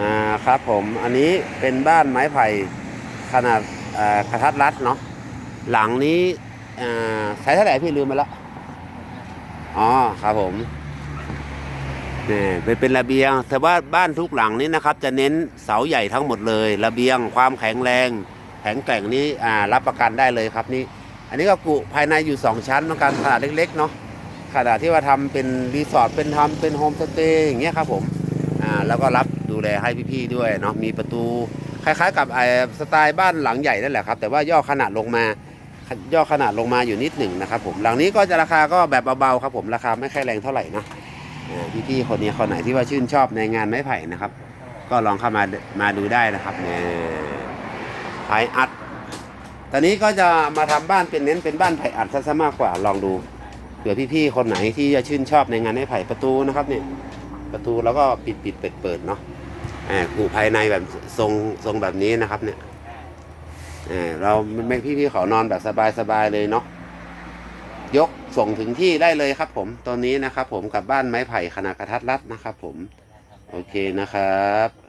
อ่าครับผมอันนี้เป็นบ้านไม้ไผ่ขนาดอ่ากระทัดรัดเนาะหลังนี้ใช้เท่าไหร่พี่ลืมไปแล้วอ๋อครับผมนี่เป็นเป็นระเบียง แต่ว่าบ้านทุกหลังนี้นะครับ จะเน้นเสาใหญ่ทั้งหมดเลย ระเบียงความแข็งแรง แข็งแกร่งนี้รับประกันได้เลยครับนี่อันนี้ก็กุภายในอยู่สองชั้นเหมือนกันขนาดเล็กๆเนาะขนาดที่ว่าทำเป็นรีสอร์ทเป็นทำเป็นโฮมสเตย์อย่างเงี้ยครับผมอ่าแล้วก็รับ แลให้พี่ๆด้วยเนาะมีประตูคล้ายๆ กับไอ้สไตล์บ้านหลังใหญ่นั่นแหละครับ แต่ว่าย่อขนาดลงมาย่อขนาดลงมาอยู่นิดหนึ่งนะครับผมหลังนี้ก็จะราคาก็แบบเบาๆครับผมราคาไม่ค่อยแรงเท่าไหร่นะอ่พี่ๆคนนี้คนไหนที่ว่าชื่นชอบในงานไม้ไผ่นะครับ ก็ลองเข้ามามาดูได้นะครับเนี่ยไผ่อัด ตอนนี้ก็จะมาทำบ้านเป็นเน้นเป็นบ้านไผ่อัดซะซะมากกว่าลองดูเผื่อพี่ๆคนไหนที่จะชื่นชอบในงานไม้ไผ่ประตูนะครับเนี่ยประตูแล้วก็ปิดปิดเปิดเปิดเนาะ กูภายในแบบทรงทรงแบบนี้นะครับ เนี่ยอ่าเราไม่พี่พี่ๆขอนอนแบบสบายสบายเลยเนาะยกส่งถึงที่ได้เลยครับผมตัวนี้นะครับผมกับบ้านไม้ไผ่ขนาดกระทัดรัดนะครับผม โอเคนะครับ